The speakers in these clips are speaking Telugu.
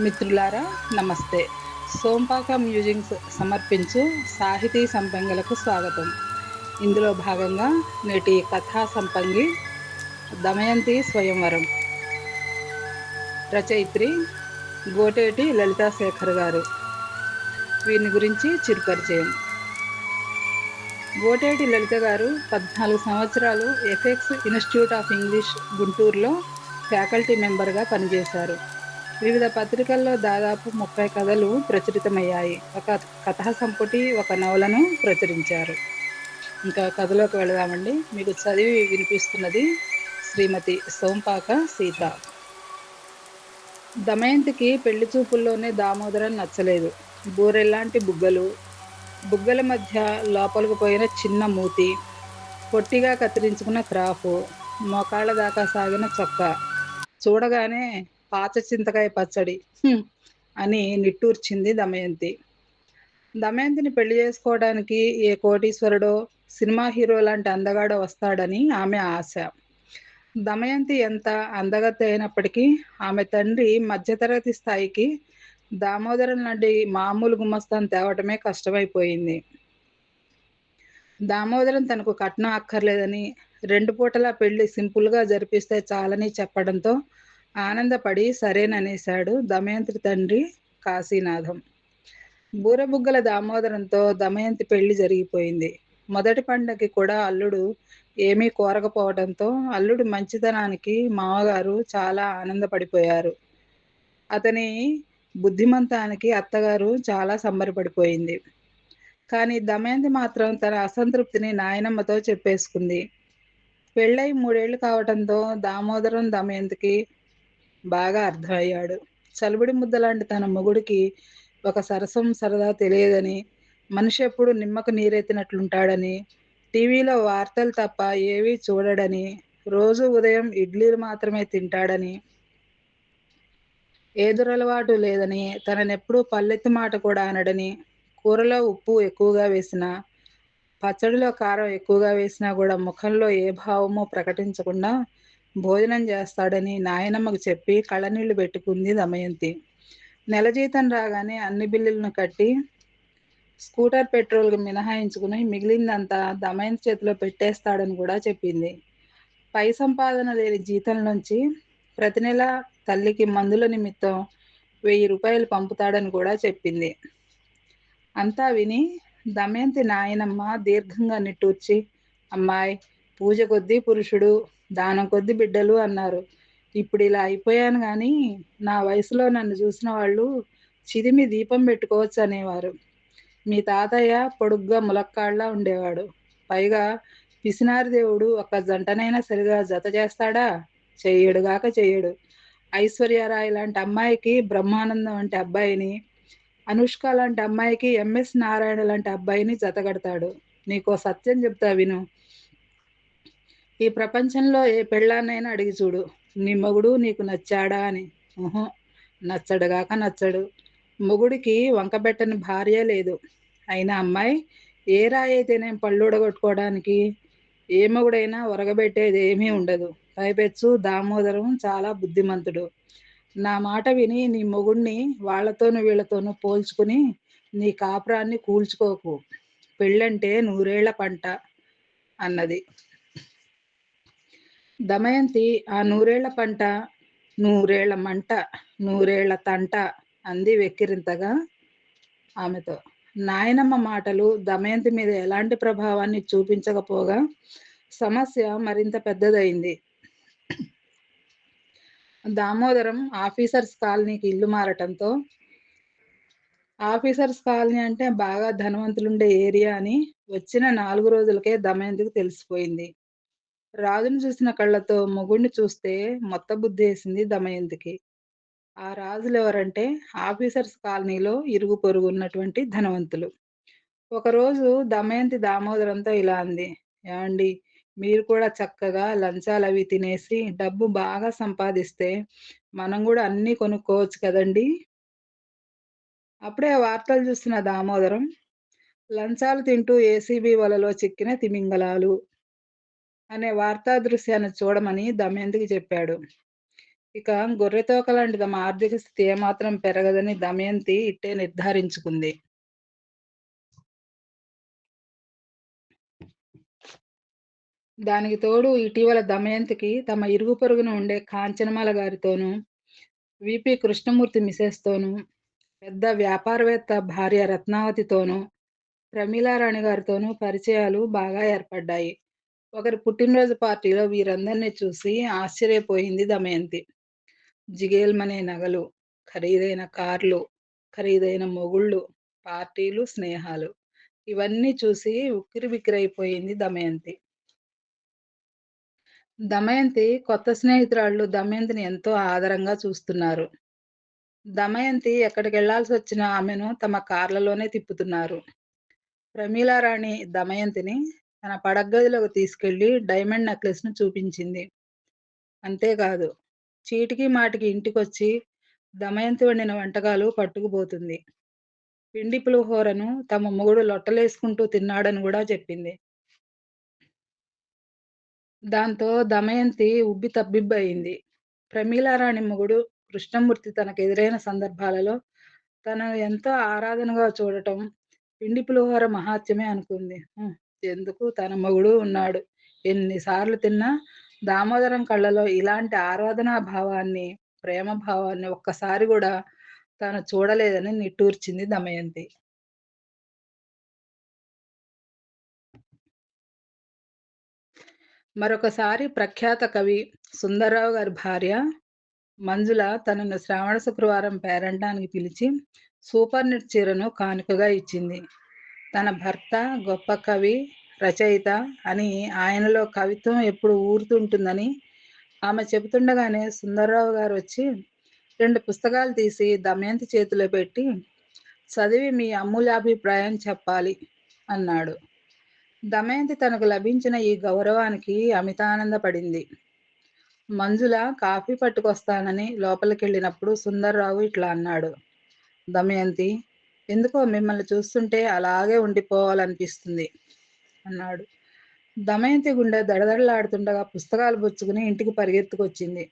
మిత్రులారా నమస్తే. సోంపాక మ్యూజింగ్స్ సమర్పించు సాహితీ సంపంగిలకు స్వాగతం. ఇందులో భాగంగా నేటి కథా సంపంగి దమయంతి స్వయంవరం. రచయిత్రి గోటేటి లలితా శేఖర్ గారు. వీరిని గురించి చిరుపరిచయం. గోటేటి లలిత గారు పద్నాలుగు సంవత్సరాలు ఎఫెక్స్ ఇన్స్టిట్యూట్ ఆఫ్ ఇంగ్లీష్ గుంటూరులో ఫ్యాకల్టీ మెంబర్గా పనిచేశారు. వివిధ పత్రికల్లో దాదాపు ముప్పై కథలు ప్రచురితమయ్యాయి. ఒక కథా సంపుటి ఒక నవలను ప్రచురించారు. ఇంకా కథలోకి వెళదామండి. మీకు చదివి వినిపిస్తున్నది శ్రీమతి సోంపాక సీత. దమయంతికి పెళ్ళి చూపుల్లోనే దామోదరం నచ్చలేదు. బూరెల్లాంటి బుగ్గలు బుగ్గల మధ్య లోపలికి పోయిన చిన్న మూతి పొట్టిగా కత్తిరించుకున్న క్రాఫ్ మోకాళ్ళ దాకా సాగిన చొక్క. చూడగానే పాచ చింతకాయ పచ్చడి. అని నిట్టూర్చింది దమయంతి. దమయంతిని పెళ్ళి చేసుకోవడానికి ఏ కోటీశ్వరుడో సినిమా హీరో లాంటి అందగాడో వస్తాడని ఆమె ఆశ. దమయంతి ఎంత అందగత్తె అయినప్పటికీ ఆమె తండ్రి మధ్యతరగతి స్థాయికి దామోదరం లాంటి మామూలు గుమస్తాను తేవటమే కష్టమైపోయింది. దామోదరం తనకు కట్నం అక్కర్లేదని రెండు పూటల పెళ్ళి సింపుల్గా జరిపిస్తే చాలని చెప్పడంతో ఆనందపడి సరేననేశాడు దమయంతి తండ్రి కాశీనాథం. బూరబుగ్గల దామోదరంతో దమయంతి పెళ్ళి జరిగిపోయింది. మొదటి పండగకి కూడా అల్లుడు ఏమీ కోరకపోవడంతో అల్లుడు మంచితనానికి మామగారు చాలా ఆనందపడిపోయారు. అతని బుద్ధిమంతానికి అత్తగారు చాలా సంబరపడిపోయింది. కానీ దమయంతి మాత్రం తన అసంతృప్తిని నాయనమ్మతో చెప్పేసుకుంది. పెళ్ళై మూడేళ్ళు కావటంతో దామోదరం దమయంతికి బాగా అర్థమయ్యాడు. చలుబడి ముద్దలాంటి తన మొగుడికి ఒక సరసం సరదా తెలియదని మనిషి ఎప్పుడు నిమ్మకు నీరెత్తినట్లుంటాడని టీవీలో వార్తలు తప్ప ఏవీ చూడడని రోజు ఉదయం ఇడ్లీలు మాత్రమే తింటాడని ఏదురలవాటు లేదని తననెప్పుడూ పల్లెత్తి మాట కూడా అనడని కూరలో ఉప్పు ఎక్కువగా వేసినా పచ్చడిలో కారం ఎక్కువగా వేసినా కూడా ముఖంలో ఏ భావమో ప్రకటించకుండా భోజనం చేస్తాడని నాయనమ్మకు చెప్పి కళ్ళనీళ్ళు పెట్టుకుంది దమయంతి. నెల జీతం రాగానే అన్ని బిల్లులను కట్టి స్కూటర్ పెట్రోల్ మినహాయించుకుని మిగిలిందంతా దమయంతి చేతిలో పెట్టేస్తాడని కూడా చెప్పింది. పై సంపాదన లేని జీతం నుంచి ప్రతి నెల తల్లికి మందుల నిమిత్తం వెయ్యి రూపాయలు పంపుతాడని కూడా చెప్పింది. అంతా విని దమయంతి నాయనమ్మ దీర్ఘంగా నిట్టూర్చి అమ్మాయి పూజ కొద్దీ పురుషుడు దానం కొద్ది బిడ్డలు అన్నారు. ఇప్పుడు ఇలా అయిపోయాను కానీ నా వయసులో నన్ను చూసిన వాళ్ళు చిదిమి దీపం పెట్టుకోవచ్చు అనేవారు. మీ తాతయ్య పొడుగ్గా ములక్కాళ్ళ ఉండేవాడు. పైగా పిసినారి దేవుడు ఒక జంటనైనా సరిగా జత చేస్తాడా? చెయ్యడుగాక చెయ్యడు. ఐశ్వర్యరాయ్ లాంటి అమ్మాయికి బ్రహ్మానందం వంటి అబ్బాయిని అనుష్క లాంటి అమ్మాయికి ఎంఎస్ నారాయణ లాంటి అబ్బాయిని జతగడతాడు నీకో సత్యం చెప్తా విను. ఈ ప్రపంచంలో ఏ పెళ్ళాన్నైనా అడిగి చూడు. నీ మొగుడు నీకు నచ్చాడా అని. నచ్చడు నచ్చడుగాక నచ్చడు. మొగుడికి వంకబెట్టని భార్య లేదు. అయినా అమ్మాయి ఏ రాయి అయితేనేం పళ్ళు ఉడగొట్టుకోవడానికి ఏ మొగుడైనా ఒరగబెట్టేది ఏమీ ఉండదు. పైపెచ్చు దామోదరం చాలా బుద్ధిమంతుడు. నా మాట విని నీ మొగుడిని వాళ్ళతోనూ వీళ్ళతోనూ పోల్చుకుని నీ కాపురాన్ని కూల్చుకోకు. పెళ్ళంటే నూరేళ్ళ పంట అన్నది. దమయంతి ఆ నూరేళ్ళ పంట నూరేళ్ళ మంట నూరేళ్ళ తంట అంది వెక్కిరింతగా ఆమెతో. నాయనమ్మ మాటలు దమయంతి మీద ఎలాంటి ప్రభావాన్ని చూపించకపోగా సమస్య మరింత పెద్దదైంది దామోదరం ఆఫీసర్స్ కాలనీకి ఇల్లు మారటంతో ఆఫీసర్స్ కాలనీ అంటే బాగా ధనవంతులుండే ఏరియా అని వచ్చిన నాలుగు రోజులకే దమయంతికి తెలిసిపోయింది. రాజును చూసిన కళ్ళతో మొగుడిని చూస్తే మొత్త బుద్ధి వేసింది దమయంతికి. ఆ రాజులు ఎవరంటే ఆఫీసర్స్ కాలనీలో ఇరుగు పొరుగు ఉన్నటువంటి ధనవంతులు. ఒకరోజు దమయంతి దామోదరంతో ఇలా అంది ఏమండి మీరు కూడా చక్కగా లంచాలు అవి తినేసి డబ్బు బాగా సంపాదిస్తే మనం కూడా అన్నీ కొనుక్కోవచ్చు కదండి? అప్పుడే వార్తలు చూస్తున్న దామోదరం లంచాలు తింటూ ఏసీబీ వలలో చిక్కిన తిమింగలాలు అనే వార్తా దృశ్యాన్ని చూడమని దమయంతికి చెప్పాడు. ఇక గొర్రెతోక లాంటి తమ ఆర్థిక స్థితి ఏమాత్రం పెరగదని దమయంతి ఇట్టే నిర్ధారించుకుంది. దానికి తోడు ఇటీవల దమయంతికి తమ ఇరుగు పొరుగున ఉండే కాంచనమాల గారితోనూ విపి కృష్ణమూర్తి మిసెస్తోనూ పెద్ద వ్యాపారవేత్త భార్య రత్నావతితోనూ ప్రమీలారాణి గారితోనూ పరిచయాలు బాగా ఏర్పడ్డాయి. ఒకరి పుట్టినరోజు పార్టీలో వీరందరినీ చూసి ఆశ్చర్యపోయింది దమయంతి. జిగేల్మనే నగలు ఖరీదైన కార్లు ఖరీదైన మొగుళ్ళు పార్టీలు స్నేహాలు ఇవన్నీ చూసి ఉక్కిరి బిక్కిరైపోయింది దమయంతి. దమయంతి కొత్త స్నేహితురాళ్ళు దమయంతిని ఎంతో ఆదరంగా చూస్తున్నారు. దమయంతి ఎక్కడికి వెళ్ళాల్సి వచ్చిన ఆమెను తమ కార్లలోనే తిప్పుతున్నారు. ప్రమీలారాణి దమయంతిని తన పడగదిలోకి తీసుకెళ్ళి డైమండ్ నెక్లెస్ను చూపించింది. అంతేకాదు చీటికి మాటికి ఇంటికొచ్చి దమయంతి వండిన వంటకాలు పట్టుకుపోతుంది. పిండి పులిహోరను తమ మొగుడు లొట్టలేసుకుంటూ తిన్నాడని కూడా చెప్పింది. దాంతో దమయంతి ఉబ్బి తబ్బిబ్బయింది. ప్రమీలారాణి మొగుడు కృష్ణమూర్తి తనకు ఎదురైన సందర్భాలలో తనను ఎంతో ఆరాధనగా చూడటం పిండి పులిహోర మహాత్యమే అనుకుంది. ఎందుకు తన మొగుడు ఉన్నాడు? ఎన్నిసార్లు తిన్నా దామోదరం కళ్ళలో ఇలాంటి ఆరాధనా భావాన్ని ప్రేమ భావాన్ని ఒక్కసారి కూడా తాను చూడలేదని నిట్టూర్చింది దమయంతి. మరొకసారి ప్రఖ్యాత కవి సుందర్రావు గారి భార్య మంజుల తనను శ్రావణ శుక్రవారం పేరంటానికి పిలిచి సూపర్ నిట్ చీరను కానుకగా ఇచ్చింది. తన భర్త గొప్ప కవి రచయిత అని ఆయనలో కవిత్వం ఎప్పుడు ఊరుతుంటుందని ఆమె చెబుతుండగానే సుందర్రావు గారు వచ్చి రెండు పుస్తకాలు తీసి దమయంతి చేతిలో పెట్టి చదివి మీ అమూల్యాభిప్రాయం చెప్పాలి అన్నాడు. దమయంతి తనకు లభించిన ఈ గౌరవానికి అమితానందపడింది. మంజుల కాఫీ పట్టుకొస్తానని లోపలికెళ్ళినప్పుడు సుందర్రావు ఇట్లా అన్నాడు. దమయంతి ఎందుకో మిమ్మల్ని చూస్తుంటే అలాగే ఉండిపోవాలనిపిస్తుంది అన్నాడు. దమయంతి గుండె దడదడలాడుతుండగా పుస్తకాలు పుచ్చుకుని ఇంటికి పరిగెత్తుకొచ్చింది.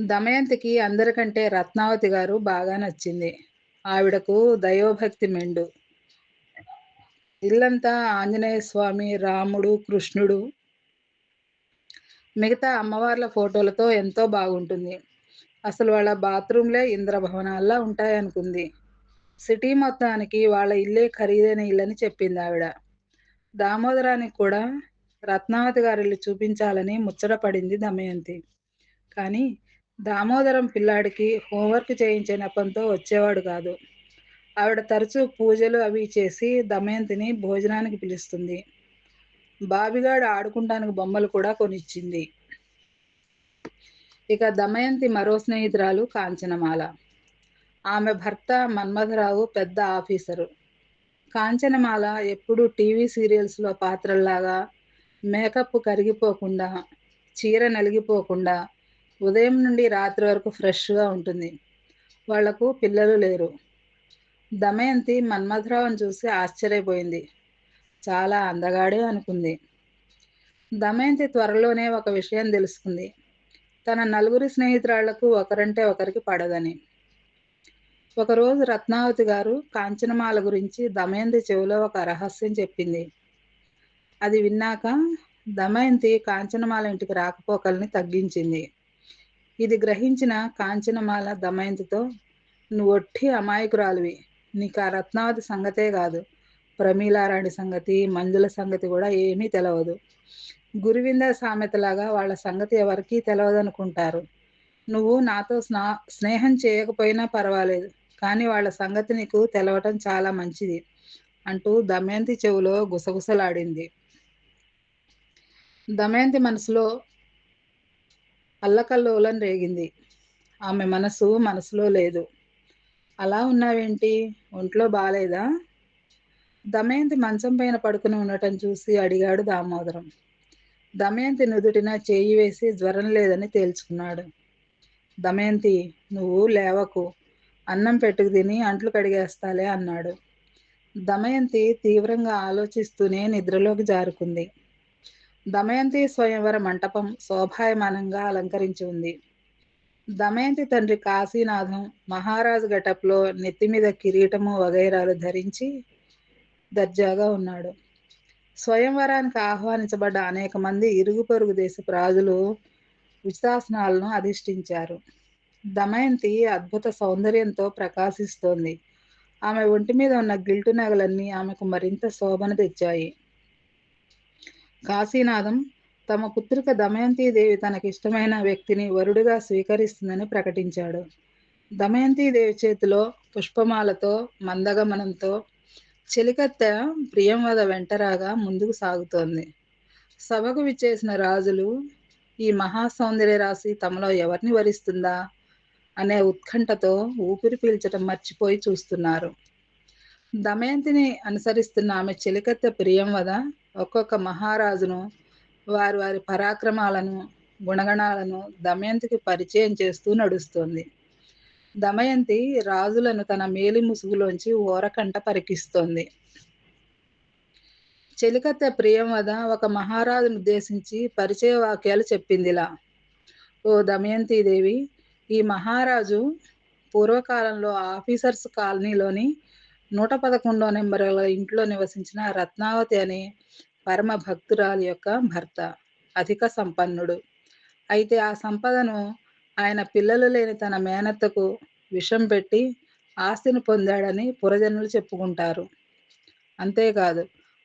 దమయంతికి అందరికంటే రత్నావతి గారు బాగా నచ్చింది. ఆవిడకు దైవభక్తి మెండు. ఇల్లంతా ఆంజనేయ స్వామి రాముడు కృష్ణుడు. మిగతా అమ్మవార్ల ఫోటోలతో ఎంతో బాగుంటుంది. అసలు వాళ్ళ బాత్రూంలే ఇంద్రభవనాల్లా ఉంటాయనుకుంది. సిటీ మొత్తానికి వాళ్ళ ఇల్లే ఖరీదైన ఇల్లని చెప్పింది ఆవిడ. దామోదరానికి కూడా రత్నావతి గారిల్లు చూపించాలని ముచ్చటపడింది దమయంతి. కానీ దామోదరం పిల్లాడికి హోంవర్క్ చేయించే నెపంతో వచ్చేవాడు కాదు. ఆవిడ తరచూ పూజలు అవి చేసి దమయంతిని భోజనానికి పిలుస్తుంది. బాబిగాడు ఆడుకుంటానికి బొమ్మలు కూడా కొనిచ్చింది. ఇక దమయంతి మరో స్నేహితురాలు కాంచనమాల. ఆమె భర్త మన్మథరావు పెద్ద ఆఫీసరు. కాంచనమాల ఎప్పుడు టీవీ సీరియల్స్లో పాత్రల్లాగా మేకప్ కరిగిపోకుండా చీర నలిగిపోకుండా ఉదయం నుండి రాత్రి వరకు ఫ్రెష్గా ఉంటుంది. వాళ్ళకు పిల్లలు లేరు. దమయంతి మన్మథరావుని చూసి ఆశ్చర్యపోయింది. చాలా అందగాడే అనుకుంది. దమయంతి త్వరలోనే ఒక విషయం తెలుసుకుంది. తన నలుగురి స్నేహితురాళ్ళకు ఒకరంటే ఒకరికి పడదని. ఒకరోజు రత్నావతి గారు కాంచనమాల గురించి దమయంతి చెవిలో ఒక రహస్యం చెప్పింది. అది విన్నాక దమయంతి కాంచనమాల ఇంటికి రాకపోకల్ని తగ్గించింది. ఇది గ్రహించిన కాంచనమాల దమయంతితో నువ్వు ఒట్టి అమాయకురాలివి. నీకు ఆ రత్నావతి సంగతే కాదు. ప్రమీలారాణి సంగతి మంజుల సంగతి కూడా ఏమీ తెలవదు. గురువింద సామెతలాగా వాళ్ళ సంగతి ఎవరికీ తెలవదనుకుంటారు. నువ్వు నాతో స్నా స్నేహం చేయకపోయినా పర్వాలేదు కానీ వాళ్ళ సంగతి నీకు తెలవటం చాలా మంచిది అంటూ దమయంతి చెవిలో గుసగుసలాడింది. దమయంతి మనసులో అల్లకల్లోలం రేగింది. ఆమె మనసు మనసులో లేదు. అలా ఉన్నావేంటి? ఒంట్లో బాలేదా? దమయంతి మంచం పైన పడుకుని ఉండటం చూసి అడిగాడు దామోదరం. దమయంతి నుదుటిన చేయి వేసి జ్వరం లేదని తేల్చుకున్నాడు. దమయంతి నువ్వు లేవకు. అన్నం పెట్టుకు తిని అంట్లు కడిగేస్తాలే అన్నాడు. దమయంతి తీవ్రంగా ఆలోచిస్తూనే నిద్రలోకి జారుకుంది. దమయంతి స్వయంవర మంటపం శోభాయమానంగా అలంకరించి ఉంది. దమయంతి తండ్రి కాశీనాథం మహారాజు గటప్లో నెత్తిమీద కిరీటము వగైరాలు ధరించి దర్జాగా ఉన్నాడు. స్వయంవరానికి ఆహ్వానించబడ్డ అనేక మంది ఇరుగు పొరుగు దేశపు రాజులు ఉచితాసనాలను అధిష్ఠించారు. దమయంతి అద్భుత సౌందర్యంతో ప్రకాశిస్తోంది. ఆమె ఒంటి మీద ఉన్న గిల్టు నగలన్నీ ఆమెకు మరింత శోభను తెచ్చాయి. కాశీనాథం తమ పుత్రిక దమయంతీదేవి తనకిష్టమైన వ్యక్తిని వరుడుగా స్వీకరిస్తుందని ప్రకటించాడు. దమయంతీదేవి చేతిలో పుష్పమాలతో మందగమనంతో చెలికత్తె ప్రియంవద వెంటరాగా ముందుకు సాగుతోంది. సభకు విచ్చేసిన రాజులు ఈ మహాసౌందర్య రాశి తమలో ఎవరిని వరిస్తుందా? అనే ఉత్కంఠతో ఊపిరి పీల్చటం మర్చిపోయి చూస్తున్నారు. దమయంతిని అనుసరిస్తున్న ఆమె చెలికత్తె ప్రియంవద ఒక్కొక్క మహారాజును వారి వారి పరాక్రమాలను గుణగణాలను దమయంతికి పరిచయం చేస్తూ నడుస్తుంది. దమయంతి రాజులను తన మేలి ముసుగులోంచి ఓరకంట పరికిస్తోంది. చెలికత్తె ప్రియంవద ఒక మహారాజును ఉద్దేశించి పరిచయ వాక్యాలు చెప్పిందిలా. ఓ దమయంతి దేవి ఈ మహారాజు పూర్వకాలంలో ఆఫీసర్స్ కాలనీలోని నూట పదకొండో నెంబర్ ఇంట్లో నివసించిన రత్నావతి అనే పరమ భక్తురాలి యొక్క భర్త అధిక సంపన్నుడు. అయితే ఆ సంపదను ఆయన పిల్లలు లేని తన మేనత్తకు విషం పెట్టి ఆస్తిని పొందాడని పురజనులు చెప్పుకుంటారు. అంతేకాదు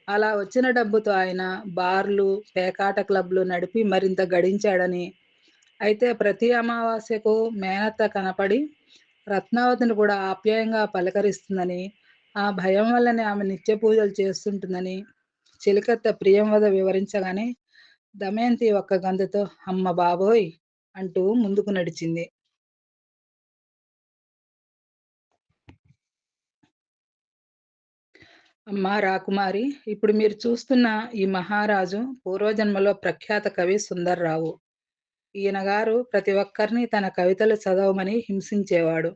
అలా వచ్చిన డబ్బుతో ఆయన బార్లు పేకాట క్లబ్లు నడిపి మరింత గడించాడని. అయితే ప్రతి అమావాస్యకు మేనత్త కనపడి రత్నావతిని కూడా ఆప్యాయంగా పలకరిస్తుందని ఆ భయం వల్లనే ఆమె నిత్య పూజలు చేస్తుంటుందని చిలికత్త ప్రియం వద వివరించగానే దమయంతి ఒక్క గంతుతో అమ్మ బాబోయ్ అంటూ ముందుకు నడిచింది. అమ్మా రాకుమారి ఇప్పుడు మీరు చూస్తున్న ఈ మహారాజు పూర్వజన్మలో ప్రఖ్యాత కవి సుందర్రావు. ఈయన గారు ప్రతి ఒక్కరిని తన కవితలు చదవమని హింసించేవాడు.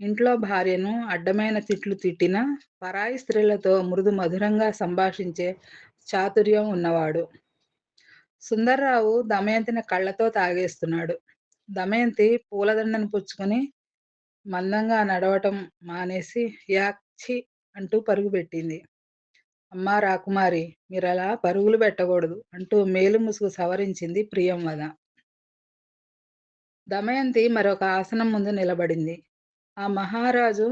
ఇంట్లో భార్యను అడ్డమైన తిట్లు తిట్టిన పరాయి స్త్రీలతో మృదు మధురంగా సంభాషించే చాతుర్యం ఉన్నవాడు. సుందర్రావు దమయంతిని కళ్ళతో తాగేస్తున్నాడు. దమయంతి పూలదండను పుచ్చుకొని మందంగా నడవటం మానేసి యాక్షి అంటూ పరుగు పెట్టింది. అమ్మా రాకుమారి మీరు అలా పరుగులు పెట్టకూడదు అంటూ మేలు ముసుగు సవరించింది ప్రియం వద దమయంతి మరొక ఆసనం ముందు నిలబడింది. ఆ మహారాజు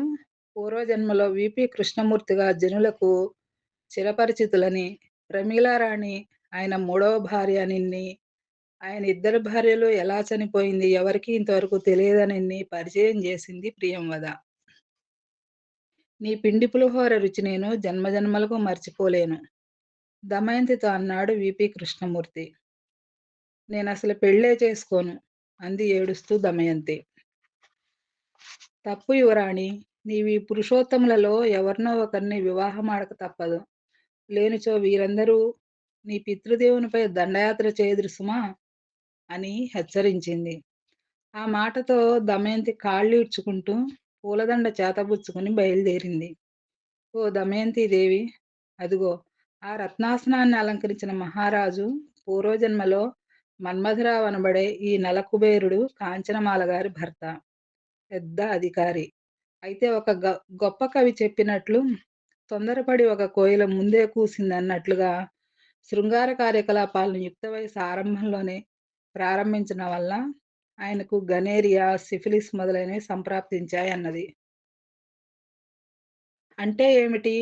పూర్వజన్మలో విపి కృష్ణమూర్తిగా జనులకు చిరపరిచితులని ప్రమీలారాణి ఆయన మూడవ భార్య నిన్ని ఆయన ఇద్దరు భార్యలు ఎలా చనిపోయింది ఎవరికి ఇంతవరకు తెలియదని పరిచయం చేసింది ప్రియంవద. నీ పిండి పులిహోర రుచి నేను జన్మజన్మలకు మర్చిపోలేను. దమయంతితో అన్నాడు విపి కృష్ణమూర్తి. నేను అసలు పెళ్ళే చేసుకోను అంది ఏడుస్తూ దమయంతి. తప్పు యువరాణి నీవి పురుషోత్తములలో ఎవరినో ఒకరిని వివాహం ఆడక తప్పదు. లేనిచో వీరందరూ నీ పితృదేవునిపై దండయాత్ర చేయదురు సుమా అని హెచ్చరించింది. ఆ మాటతో దమయంతి కాళ్ళు ఇడ్చుకుంటూ పూలదండ చేతబుచ్చుకుని బయలుదేరింది. ఓ దమయంతి దేవి అదిగో ఆ రత్నాసనాన్ని అలంకరించిన మహారాజు పూర్వజన్మలో మన్మధరావు అనబడే ఈ నలకుబేరుడు కాంచనమాల గారి భర్త పెద్ద అధికారి. అయితే ఒక గొప్ప కవి చెప్పినట్లు తొందరపడి ఒక కోయిల ముందే కూసిందన్నట్లుగా శృంగార కార్యకలాపాలను యుక్త వయసు ఆరంభంలోనే ప్రారంభించడం వల్ల ఆయనకు గనేరియా సిఫిలిస్ మొదలైనవి సంప్రాప్తించాయి అన్నది. అంటే ఏమిటి?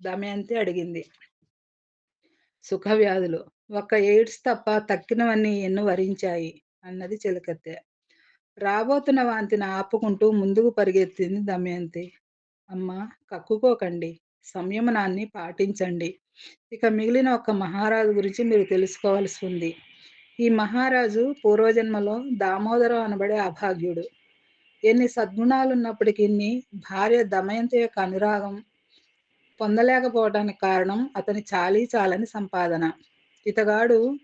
దమయంతి అడిగింది. సుఖవ్యాధులు ఒక్క ఎయిడ్స్ తప్ప తక్కినవన్నీ ఎన్ను వరించాయి అన్నది చిలకత్తె. రాబోతున్న వాంతిని ఆపుకుంటూ ముందుకు పరిగెత్తింది దమయంతి. అమ్మ కక్కుకోకండి. సంయమనాన్ని పాటించండి. ఇక మిగిలిన ఒక మహారాజు గురించి మీరు తెలుసుకోవాల్సి ఉంది ఈ మహారాజు పూర్వజన్మలో దామోదరం అనబడే అభాగ్యుడు. ఎన్ని సద్గుణాలు ఉన్నప్పటికీ భార్య దమయంతి యొక్క అనురాగం పొందలేకపోవడానికి కారణం అతని చాలీ చాలని సంపాదన. ఇతగాడు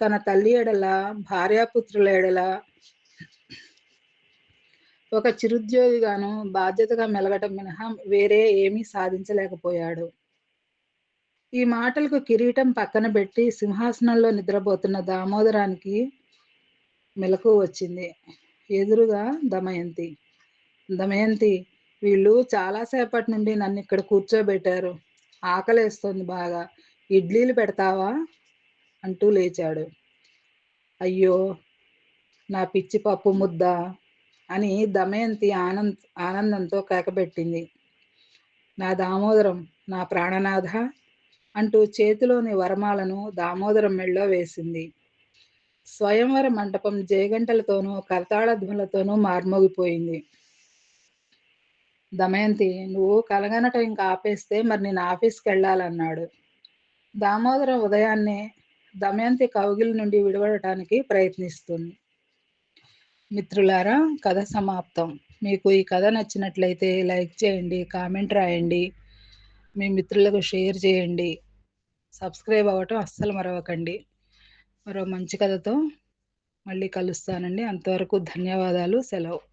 తన తల్లి ఎడల భార్యాపుత్రుల ఎడల ఒక చిరుద్యోగిగాను బాధ్యతగా మెలగటం మినహా వేరే ఏమీ సాధించలేకపోయాడు. ఈ మాటలకు కిరీటం పక్కన పెట్టి సింహాసనంలో నిద్రపోతున్న దామోదరానికి మెలకు వచ్చింది. ఎదురుగా దమయంతి. దమయంతి వీళ్ళు చాలాసేపటి నుండి నన్ను ఇక్కడ కూర్చోబెట్టారు. ఆకలేస్తుంది బాగా. ఇడ్లీలు పెడతావా? అంటూ లేచాడు. అయ్యో నా పిచ్చి పప్పు ముద్ద. అని దమయంతి ఆనంద్ ఆనందంతో కేకబెట్టింది నా దామోదరం నా ప్రాణనాథ అంటూ చేతిలోని వరమాలను దామోదరం మెళ్ళో వేసింది. స్వయంవర మంటపం జయగంటలతోనూ కరతాళధ్వలతోనూ మార్మోగిపోయింది. దమయంతి నువ్వు కలగనట ఇంకా ఆపేస్తే మరి నేను ఆఫీస్కి వెళ్ళాలన్నాడు దామోదరం ఉదయాన్నే దమయంతి కౌగిలి నుండి విడవడటానికి ప్రయత్నిస్తుంది. మిత్రులారా కథ సమాప్తం. మీకు ఈ కథ నచ్చినట్లయితే లైక్ చేయండి కామెంట్ రాయండి మీ మిత్రులకు షేర్ చేయండి. సబ్స్క్రైబ్ అవ్వటం అస్సలు మరవకండి. మరో మంచి కథతో మళ్ళీ కలుస్తానండి. అంతవరకు ధన్యవాదాలు సెలవు.